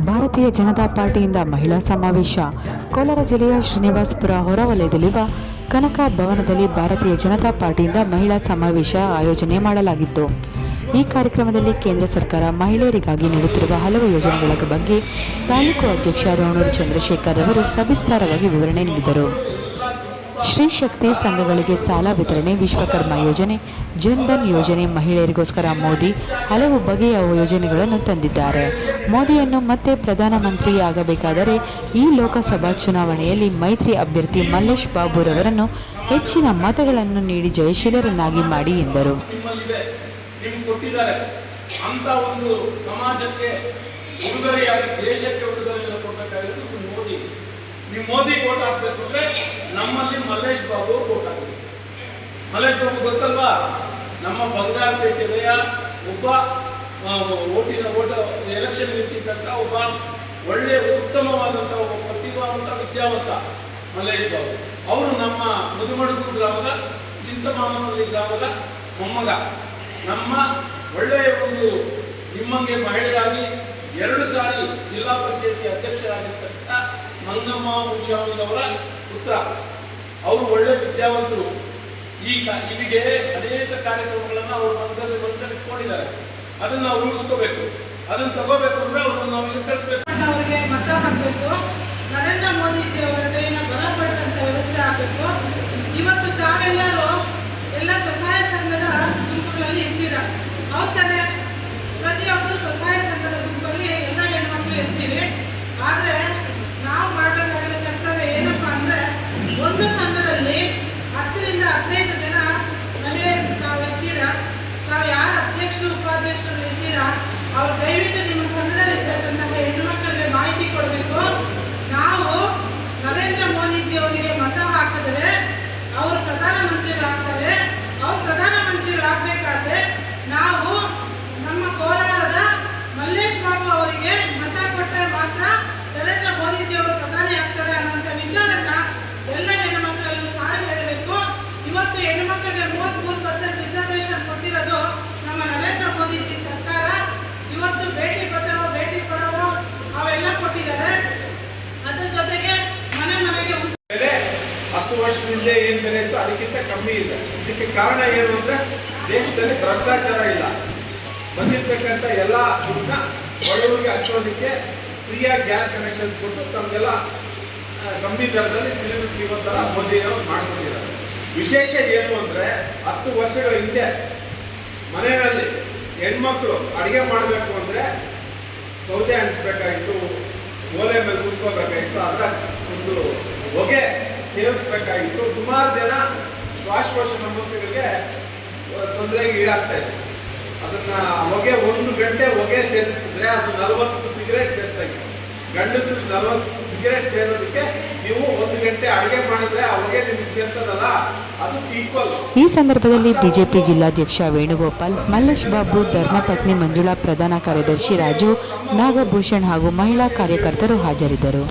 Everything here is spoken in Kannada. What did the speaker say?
ಭಾರತೀಯ ಜನತಾ ಪಾರ್ಟಿಯಿಂದ ಮಹಿಳಾ ಸಮಾವೇಶ. ಕೋಲಾರ ಜಿಲ್ಲೆಯ ಶ್ರೀನಿವಾಸಪುರ ಹೊರವಲಯದಲ್ಲಿರುವ ಕನಕ ಭವನದಲ್ಲಿ ಭಾರತೀಯ ಜನತಾ ಪಾರ್ಟಿಯಿಂದ ಮಹಿಳಾ ಸಮಾವೇಶ ಆಯೋಜನೆ ಮಾಡಲಾಗಿತ್ತು. ಈ ಕಾರ್ಯಕ್ರಮದಲ್ಲಿ ಕೇಂದ್ರ ಸರ್ಕಾರ ಮಹಿಳೆಯರಿಗಾಗಿ ನೀಡುತ್ತಿರುವ ಹಲವು ಯೋಜನೆಗಳ ಬಗ್ಗೆ ತಾಲೂಕು ಅಧ್ಯಕ್ಷ ರೋಣೂರು ಚಂದ್ರಶೇಖರ್ ಅವರು ಸವಿಸ್ತಾರವಾಗಿ ವಿವರಣೆ ನೀಡಿದರು. ಶ್ರೀ ಶಕ್ತಿ ಸಂಘಗಳಿಗೆ ಸಾಲ ವಿತರಣೆ ವಿಶ್ವಕರ್ಮ ಯೋಜನೆ, ಜನ್ಧನ್ ಯೋಜನೆ ಮಹಿಳೆಯರಿಗೋಸ್ಕರ ಮೋದಿ ಹಲವು ಬಗೆಯ ಯೋಜನೆಗಳನ್ನು ತಂದಿದ್ದಾರೆ. ಮೋದಿಯನ್ನು ಮತ್ತೆ ಪ್ರಧಾನಮಂತ್ರಿಯಾಗಬೇಕಾದರೆ ಈ ಲೋಕಸಭಾ ಚುನಾವಣೆಯಲ್ಲಿ ಮೈತ್ರಿ ಅಭ್ಯರ್ಥಿ ಮಲ್ಲೇಶ್ ಬಾಬುರವರನ್ನು ಹೆಚ್ಚಿನ ಮತಗಳನ್ನು ನೀಡಿ ಜಯಶೀಲರನ್ನಾಗಿ ಮಾಡಿ ಎಂದರು. ದೇಶಕ್ಕೆ ನೀವು ಮೋದಿ ಓಟ್ ಹಾಕ್ಬೇಕು ಅಂದ್ರೆ ನಮ್ಮಲ್ಲಿ ಮಲ್ಲೇಶ್ ಬಾಬು ಓಟ್ ಹಾಕಬೇಕು. ಮಲ್ಲೇಶ್ ಬಾಬು ಗೊತ್ತಲ್ವಾ? ನಮ್ಮ ಬಂಗಾರಪೇಟೆಯ ಒಬ್ಬ ಆ, ಓಟಿನ ಓಟ ಎಲೆಕ್ಷನ್ ನಿಂತಿದ್ದಂತ ಒಬ್ಬ ಒಳ್ಳೆಯ ಉತ್ತಮವಾದಂಥ ಒಬ್ಬ ಪ್ರತಿಭಾವಂತ ವಿದ್ಯಾವಂತ ಮಲ್ಲೇಶ್ ಬಾಬು. ಅವರು ನಮ್ಮ ಮುದುಮಡುಗು ಗ್ರಾಮದ ಚಿಂತಮಾನಹಳ್ಳಿ ಗ್ರಾಮದ ಮೊಮ್ಮಗ. ನಮ್ಮ ಒಳ್ಳೆಯ ಒಂದು ನಿಮ್ಮಂಗೆ ಮಹಿಳೆಯಾಗಿ ಎರಡು ಸಾರಿ ಜಿಲ್ಲಾ ಪಂಚಾಯತಿ ಅಧ್ಯಕ್ಷರಾಗಿರ್ತಕ್ಕಂಥ ಮಂಗಮ್ಮ ಅವರ ಪುತ್ರ. ಅವರು ಒಳ್ಳೆ ವಿದ್ಯಾವಂತರು. ಈ ಇಲ್ಲಿಗೆ ಅನೇಕ ಕಾರ್ಯಕ್ರಮಗಳನ್ನು ಅವರು ಮನದಲ್ಲಿ ಮನಸ್ಸಲ್ಲಿ ಇಟ್ಕೊಂಡಿದ್ದಾರೆ. ಅದನ್ನ ನಾವು ಉಳಿಸ್ಕೋಬೇಕು. ಅದನ್ನ ತಗೋಬೇಕು ಅಂದ್ರೆ ಅವ್ರನ್ನ ನಾವು ಇಲ್ಲಿ ಕಳಿಸ್ಬೇಕು. ಅವರಿಗೆ ಮತ ಹಾಕಬೇಕು. ನರೇಂದ್ರ ಮೋದಿಜಿ ಅವರ ಕೈನ ಬಲಪಡಿಸಂತ ವ್ಯವಸ್ಥೆ ಆಗಬೇಕು. ಇವತ್ತು ತಾವೆಲ್ಲರೂ ಎಲ್ಲ ಸ್ವಸಹಾಯ ಸಂಘದ ಗುಂಪುಗಳಲ್ಲಿ ಇದ್ದೀರಾ ಹೌದ್ ತಾನೆ ಪ್ರತಿಯೊಬ್ಬರು ಸ್ವಸಹಾಯ ಸಂಘದ ಗುಂಪಲ್ಲಿ ಎಲ್ಲ ಹೆಣ್ಮಕ್ಳು ಇರ್ತೀವಿ ಆದರೆ ನಾವು ಮಾಡಬೇಕಾಗಿರೋ ಕರ್ತವ್ಯ ಏನಪ್ಪ ಅಂದರೆ ಒಂದು ಸಂಘದಲ್ಲಿ ಹತ್ತರಿಂದ ಹದಿನೈದು ಜನ ಮಹಿಳೆಯರು ತಾವು ಇರ್ತೀರಾ ತಾವು ಯಾರು ಅಧ್ಯಕ್ಷರು, ಉಪಾಧ್ಯಕ್ಷರು ಇರ್ತೀರಾ ಅವ್ರು ದಯವಿಟ್ಟು ನಿಮ್ಮ ಸಂಘದಲ್ಲಿ ಇರ್ತಕ್ಕಂತಹ ಹೆಣ್ಣುಮಕ್ಕಳಿಗೆ ಮಾಹಿತಿ ಕೊಡಬೇಕು ನಾವು ನರೇಂದ್ರ ಮೋದಿಜಿ ಅವರಿಗೆ ಮತ ಹಾಕಿದ್ರೆ ಅವರು ಪ್ರಧಾನಮಂತ್ರಿಗಳಾಗ್ತಾರೆ ಅವ್ರು ಪ್ರಧಾನಮಂತ್ರಿಗಳಾಗಬೇಕಾದ್ರೆ ನಾವು ನಮ್ಮ ಕೋಲಾರದ ಮಲ್ಲೇಶ್ ಬಾಬು ಅವರಿಗೆ ಮತ ಕೊಟ್ಟರೆ ಮಾತ್ರ ನರೇಂದ್ರ ಮೋದಿಜಿ ಅವರು ಪ್ರಧಾನಿ ಆಗ್ತಾರೆ ಅನ್ನೋಂಥ ವಿಚಾರನ ಎಲ್ಲ ಹೆಣ್ಣುಮಕ್ಕಳಲ್ಲೂ ಸಾರಿ ಹೇಳಬೇಕು ಇವತ್ತು ಹೆಣ್ಣುಮಕ್ಕಳಿಗೆ ಮೂವತ್ತ್ಮೂರು ಪರ್ಸೆಂಟ್ ರಿಸರ್ವೇಶನ್ ಕೊಟ್ಟಿರೋದು ನಮ್ಮ ನರೇಂದ್ರ ಮೋದಿಜಿ ಸರ್ಕಾರ ಇವತ್ತು ಬೇಟಿ ಬಚಾವೋ ಬೇಟಿ ಪಡಾವೋ ಅವೆಲ್ಲ ಕೊಟ್ಟಿದ್ದಾರೆ ಅದ್ರ ಜೊತೆಗೆ ಮನೆ ಮನೆಗೆ ಉಚಿತ ಬೆಲೆ ಹತ್ತು ವರ್ಷದಿಂದ ಏನು ಬೆಲೆ ಇತ್ತು? ಅದಕ್ಕಿಂತ ಕಮ್ಮಿ ಇಲ್ಲ. ಇದಕ್ಕೆ ಕಾರಣ ಏನು ಅಂದ್ರೆ ದೇಶದಲ್ಲಿ ಭ್ರಷ್ಟಾಚಾರ ಇಲ್ಲ. ಬಂದಿರ್ತಕ್ಕಂಥ ಎಲ್ಲ ದುಡ್ಡನ್ನ ಬಡವರಿಗೆ ಹಚ್ಚೋದಕ್ಕೆ ಫ್ರೀಯಾಗಿ ಗ್ಯಾಸ್ ಕನೆಕ್ಷನ್ಸ್ ಕೊಟ್ಟು ತಮಗೆಲ್ಲ ಕಮ್ಮಿ ದರದಲ್ಲಿ ಸಿಲಿಂಡರ್ ಸಿಗೋ ಥರ ಮೋದಿಯವರು ಮಾಡ್ಕೊಂಡಿದ್ದಾರೆ. ವಿಶೇಷ ಏನು ಅಂದ್ರೆ ಹತ್ತು ವರ್ಷಗಳ ಹಿಂದೆ ಮನೆಯಲ್ಲಿ ಹೆಣ್ಮಕ್ಳು ಅಡುಗೆ ಮಾಡಬೇಕು ಅಂದ್ರೆ ಸೌದೆ ಹಂಚ್ಬೇಕಾಗಿತ್ತು ಓಲೆ ಮೇಲೆ ಕೂತ್ಕೋಬೇಕಾಗಿತ್ತು ಅದರ ಒಂದು ಹೊಗೆ ಸೇವಿಸ್ಬೇಕಾಗಿತ್ತು. ಸುಮಾರು ಜನ ಶ್ವಾಸಕೋಶ ಸಮಸ್ಯೆಗಳಿಗೆ ತೊಂದರೆಗೆ ಈಡಾಗ್ತಾ ಇತ್ತು ಅದನ್ನ ಹೊಗೆ ಒಂದು ಗಂಟೆ ಹೊಗೆ ಸೇರಿಸಿದ್ರೆ ಅದು ನಲವತ್ತು ಸಿಗರೇಟ್ ಸೇರ್ತಾಗೆ ಗಂಡಸರು ನಲವತ್ತು ಸಿಗರೇಟ್ ಸೇರೋದಕ್ಕೆ ನೀವು ಒಂದು ಗಂಟೆ ಅಡುಗೆ ಮಾಡಿದ್ರೆ ಆ ಹೊಗೆ ನಿಮ್ಗೆ ಸೇರ್ತದಲ್ಲ ಈ ಸಂದರ್ಭದಲ್ಲಿ ಬಿಜೆಪಿ ಜಿಲ್ಲಾಧ್ಯಕ್ಷ ವೇಣುಗೋಪಾಲ್, ಮಲ್ಲೇಶ್ ಬಾಬು, ಧರ್ಮಪತ್ನಿ ಮಂಜುಳಾ ಪ್ರಧಾನ ಕಾರ್ಯದರ್ಶಿ ರಾಜು, ನಾಗಭೂಷಣ್ ಹಾಗೂ ಮಹಿಳಾ ಕಾರ್ಯಕರ್ತರು ಹಾಜರಿದ್ದರು.